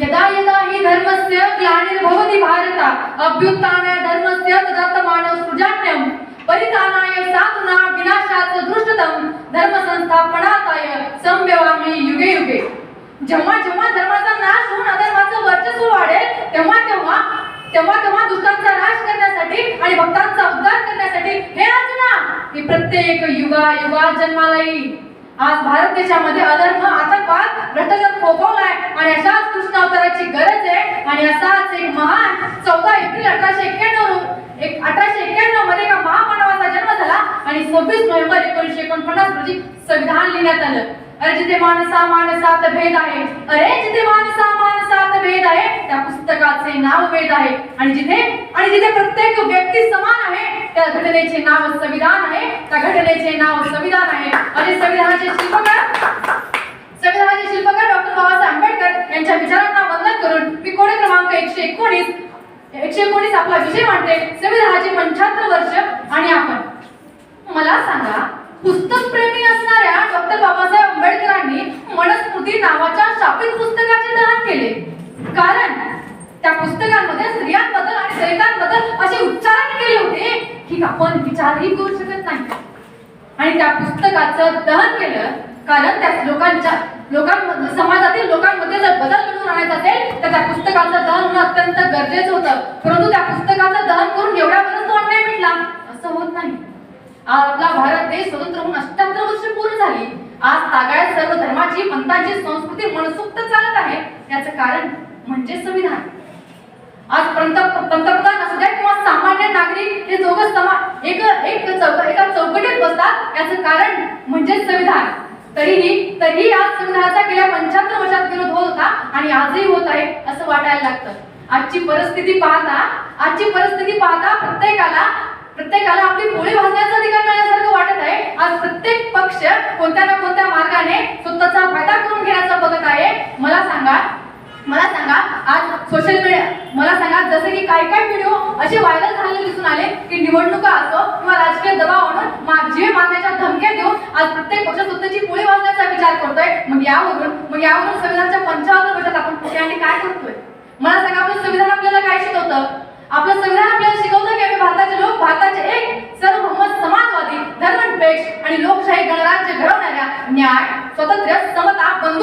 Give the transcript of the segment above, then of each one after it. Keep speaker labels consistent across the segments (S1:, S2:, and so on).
S1: यदा यदा हि धर्मस्य ग्लानिर्भवति भारत अभ्युत्थानाय धर्मस्य तदात्मानः सृजान्यं परितानाय साधुना विनाशात् दृष्टतम धर्मसंस्थापनाताय संव्यवामी युगे युगे। जेव्हा जेव्हा धर्माचा नाश होऊन अधर्माचं वर्चस्व वाढेल तेव्हा तेव्हा तेव्हा तेव्हा दुष्टांचा नाश करण्यासाठी आणि भक्तांचा उद्धार करण्यासाठी हे अर्जुना की प्रत्येक युगा युगा जन्माला येईल. आज भारत देशामध्ये अधर्म आतंकवाद भ्रष्टाचार फोफवलाय आणि अशाच कृष्ण अवताराची गरज आहे. आणि असाच एक महान चौदा एप्रिल अठराशे एक्क्याण्णव एक अठराशे एक्क्याण्णवमध्ये एका महामानवाचा जन्म झाला आणि सव्वीस नोव्हेंबर एकोणीसशे एकोणपन्नास रोजी संविधान लिहिण्यात आलं. अरे जिथे माणसा माणसात भेद आहे अरे जिथे माणसा माणसात भेद आहे त्या पुस्तकाचे नाव भेद आहे. आणि जिथे आणि जिथे प्रत्येक व्यक्ती त्या घटनेचे नाव संविधान आहे. त्या घटनेचे नाव संविधान आहे. आणि संविधानाचे शिल्पकार संविधानाचे शिल्पकार डॉक्टर बाबासाहेब आंबेडकर यांच्या विचारांना वंदन करून मी कोणी क्रमांक एकशे एकोणीस एकशे एकोणीस आपला विषय मांडते. संविधानाचे पंच्याहत्तर वर्ष आणि आपण मला सांगा पुस्तक प्रेमी असणाऱ्या डॉक्टर बाबासाहेब आंबेडकरांनी मनस्मृती नावाच्या शापित पुस्तकाचे दहन केले. कारण त्या पुस्तकांमध्ये स्त्रियांबद्दल आणि दलितांबद्दल असे उच्चारण केले होते. की आपण विचारही करू शकत नाही. आणि त्या पुस्तकाचं दहन केलं कारण त्या लोकांच्या लोकांमध्ये समाजातील लोकांमध्ये जर बदल घडवून आणायचा असेल तर त्या पुस्तकाचं दहन होणं अत्यंत गरजेचं होतं. परंतु त्या पुस्तकाचं दहन करून एवढ्यावरच तो अन्याय मिळला असं होत नाही. आपला भारत देश स्वतंत्र होऊन अठ्याहत्तर वर्ष पूर्ण झाली. आज तागाळ्यात सर्व धर्माची पंथांची संस्कृती मनसुक्त चालत आहे. याचं कारण म्हणजे संविधान. आज पंत पंतप्रधान असू द्या किंवा सामान्य नागरिक हे दोघं समा एक एक चौक एका चौकटीत बसतात. याचं कारण म्हणजे संविधान. तरीही तरीही आज संविधानाचा गेल्या पंच्याहत्तर वर्षात विरोध होत होता आणि आजही होत आहे असं वाटायला लागतं. आजची परिस्थिती पाहता आजची परिस्थिती पाहता प्रत्येकाला प्रत्येकाला आपली पोळी भाजण्याचा अधिकार मिळाल्यासारखं वाटत आहे. आज प्रत्येक पक्ष कोणत्या ना कोणत्या मार्गाने स्वतःचा फायदा करून घेण्याचा बघत आहे. मला सांगा मला सांगा आज सोशल मीडिया मला सांगा जसे की काही काही व्हिडिओ असे व्हायरल झालेले दिसून आले की निवडणुका असो किंवा राजकीय दबाव आणून जीव मारण्याच्या धमक्या देऊन आज प्रत्येक पक्ष स्वतःची पुढे वाजण्याचा विचार करतोय. मग यावरून मग यावरून संविधानाच्या पंचावन्न वर्षात आपण कुठे आणि काय करतोय? मला सांगा आपलं संविधान आपल्याला काय शिकवतं? आपलं संविधान आपल्याला शिकवतं की आम्ही भारताचे लोक भारताचे एक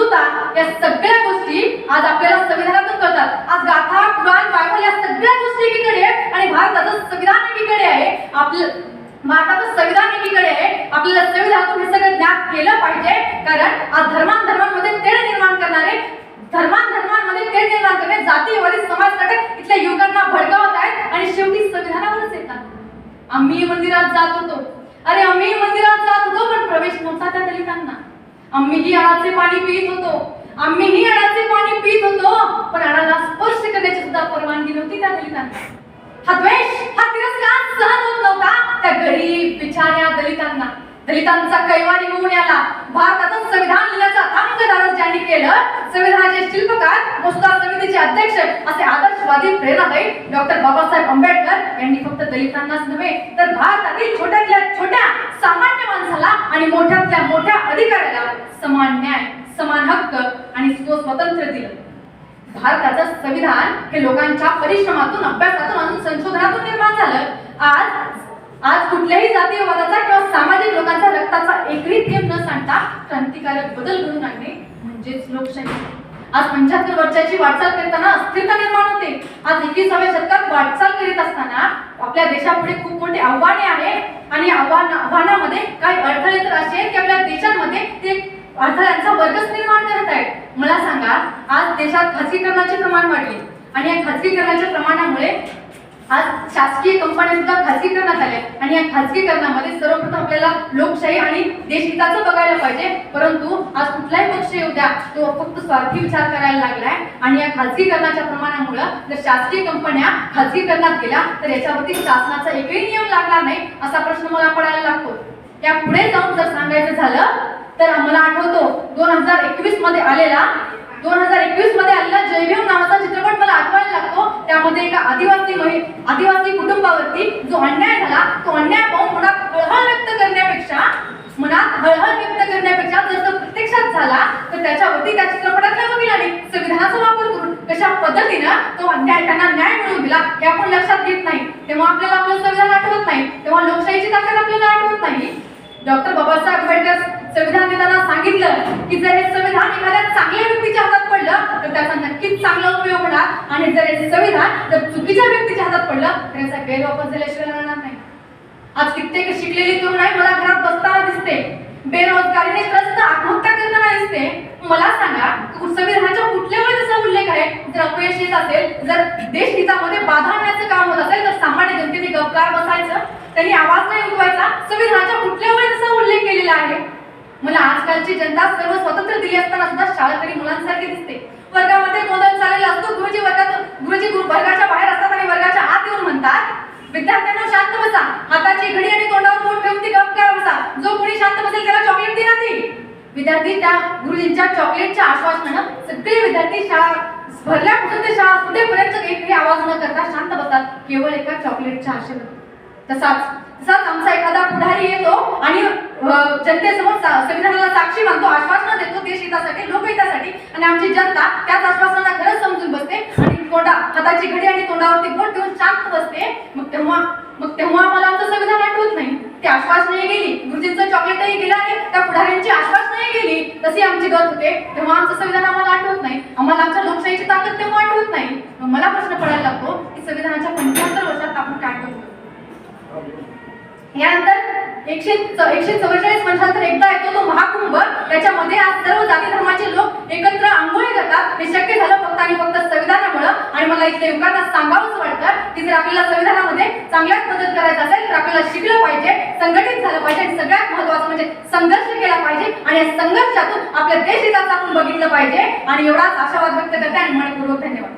S1: समता या सगळ्या गोष्टी आज आपल्याला संविधानातून कळतात. आज गाथा पुराण बायबल या सगळ्या गोष्टी एकीकडे आणि भारताचं संविधान एकीकडे आहे. आपलं भारताचं संविधान एकीकडे आहे. आपल्याला संविधानातून हे सगळं ज्ञान केलं पाहिजे. कारण आज धर्मांधर्मांमध्ये तेढ निर्माण करणारे धर्मांधर्मांमध्ये तेढ निर्माण करणे जातीवादी समाज घटक इथल्या युवकांना भडकावत आहेत आणि शेवटी संविधानावरच येतात. आम्ही मंदिरात जात होतो. अरे आम्ही मंदिरात जात होतो पण प्रवेश नव्हता त्या दलितांना. आम्हीही अळाचे पाणी पित होतो. आम्हीही अळाचे पाणी पित होतो पण अळाला स्पर्श करण्याची सुद्धा परवानगी नव्हती त्या दलितांना. हा द्वेष हा तिरस्कार सहन होत नव्हता त्या गरीब बिचाऱ्या दलितांना. दलितांचा कैवारी होऊन याला भारताचं संविधान लिहिण्याचा अथांग ज्यांनी केलं. संविधानाचे शिल्पकार मसुदा समितीचे अध्यक्ष असे आदर्शवादी प्रेरणादायी डॉक्टर बाबासाहेब आंबेडकर यांनी फक्त दलितांनाच नव्हे तर भारतातील छोट्यातल्या छोट्या सामान्य माणसाला आणि मोठ्यातल्या मोठ्या अधिकाऱ्याला समान न्याय समान हक्क आणि स्वतंत्र दिलं. भारताचं संविधान हे लोकांच्या परिश्रमातून अभ्यासातून आणि संशोधनातून निर्माण झालं. आज आज कुठल्याही जातीयवादाचा किंवा सामाजिक लोकांचा रक्ताचा एकही थेंब न सांडता क्रांतिकारक बदल घडून आणणे म्हणजेच लोकशाही. आज पंच्याहत्तर वर्षाची वाटचाल करताना अस्थिरता निर्माण होते. आज एकविसाव्या शतकात वाटचाल करीत असताना आपल्या देशापुढे खूप मोठे आव्हाने आहे. आणि आव्हान आव्हानामध्ये काही अडथळे तर असे आहेत की आपल्या देशांमध्ये ते अडथळ्यांचा वर्गच निर्माण करत आहेत. मला सांगा आज देशात खासगीकरणाचे प्रमाण वाढले. आणि या खासगीकरणाच्या प्रमाणामुळे आज शासकीय कंपन्या सुद्धा खासगीकरणात आल्या. आणि या खासगीकरणामध्ये सर्वप्रथम आपल्याला लोकशाही आणि देशहिताचं बघायला पाहिजे. परंतु आज कुठलाही पक्ष येऊ द्या तो फक्त स्वार्थी विचार करायला लागलाय. आणि या खासगीकरणाच्या प्रमाणामुळे जर शासकीय कंपन्या खासगीकरणात गेल्या तर याच्यावरती शासनाचा एकही नियम लागणार नाही असा प्रश्न मला पडायला लागतो. या पुढे जाऊन जर सांगायचं झालं तर आम्हाला आठवतो दोन हजार एकवीसमध्ये आलेला दोन हजार एकवीसमध्ये आलेला जयभीम नावाचा चित्रपट मला आठवायला लागतो. त्यामध्ये एका आदिवासी महि आदिवासी कुटुंबावरती जो अन्याय झाला तो अन्याय पाहून मनात हळहळ व्यक्त करण्यापेक्षा मनात हळहळ व्यक्त करण्यापेक्षा जर तो प्रत्यक्षात झाला तर त्याच्यावरती त्या चित्रपटातल्या वकिलांनी संविधानाचा वापर करून कशा पद्धतीनं तो अन्याय त्यांना न्याय मिळवून दिला हे आपण लक्षात घेत नाही. तेव्हा आपल्याला आपलं संविधान आठवत नाही. तेव्हा लोकशाहीची ताकद आपल्याला आठवत नाही. डॉक्टर बाबासाहेब आंबेडकर संविधान देताना सांगितलं की जर हे संविधान एखाद्या चांगल्या व्यक्तीच्या हातात पडलं तर त्याचा नक्कीच चांगला उपयोग होणार. आणि जर हे संविधान जर चुकीच्या व्यक्तीच्या हातात पडलं तर याचा गैरवापर झाल्याशिवाय राहणार नाही. आज कित्येक शिकलेली तरुण आहे मला घरात बसताना दिसते. बेरोजगारीने त्रस्त आत्महत्या करताना दिसते. मला सांगा संविधानाच्या कुठल्या वेळेस असा उल्लेख आहे? जर अपयश येत असेल जर देश हितामध्ये बाधा आणण्याचं काम होत असेल तर सामान्य बसायचं त्यांनी आवाज नाही उठवायचा संविधानाच्या कुठल्या वेळेस असा उल्लेख केलेला आहे? मला आजकालची जनता सर्व स्वतंत्र दिले असताना सुद्धा शाळकरी मुलांसारखी दिसते. वर्गामध्ये गोंधळ चाललेला असतो गुरुजी वर्गात गुरुजी वर्गाच्या बाहेर असतात आणि वर्गाच्या आत येऊन म्हणतात विद्यार्थ्यांना शांत बसा. हाताची घडी आणि तोंडावर बोट ठेवून ती गप करा बसा. जो कोणी शांत बसेल त्याला चॉकलेट देणार ती. विद्यार्थी त्या गुरुजींच्या चॉकलेटच्या आश्वासनानं सगळे विद्यार्थी शाळा भरल्यापासून ते शाळा कुठेपर्यंत एकही आवाज न करता शांत असतात केवळ एका चॉकलेटच्या आशेवर तसाच तसाच आमचा एखादा पुढारी येतो आणि जनतेसमोर संविधानाला साक्षी मानतो आश्वासनं देतो देशहितासाठी लोकहितासाठी आणि आमची जनता त्याच आश्वासनाला खरंच समजून बसते आणि तोंडा हाताची घडी आणि तोंडावरती बोट देऊन शांत बसते. मग तेव्हा मग तेव्हा आम्हाला आमचं संविधान आठवत नाही. ती आश्वासने गेली गुरुजींचं चॉकलेटही गेलं आणि त्या पुढाऱ्यांची आश्वासने गेली तशी आमची गत होते. तेव्हा आमचं संविधान आम्हाला आठवत नाही. आम्हाला आमच्या लोकशाहीची ताकद तेव्हा आठवत नाही. मला प्रश्न पडायला लागतो की संविधानाच्या पंच्याहत्तर वर्षात आपण काय करतो यानंतर एकशे एकशे चव्वेचाळीस वर्षानंतर एकदा येतो तो महाकुंभ. त्याच्यामध्ये आज सर्व जाती धर्माचे लोक एकत्र आंघोळी करतात. हे शक्य झालं फक्त आणि फक्त संविधानामुळं. आणि मला इथल्या युवकांना सांगावंच वाटतं की जर आपल्याला संविधानामध्ये चांगल्याच मदत करायचं असेल आपल्याला शिकलं पाहिजे संघटित झालं पाहिजे. आणि सगळ्यात महत्वाचं म्हणजे संघर्ष केला पाहिजे आणि या संघर्षातून आपल्या देश हिताचं आपण बघितलं पाहिजे. आणि एवढाच आशावाद व्यक्त करते आणि मनपूर्वक धन्यवाद.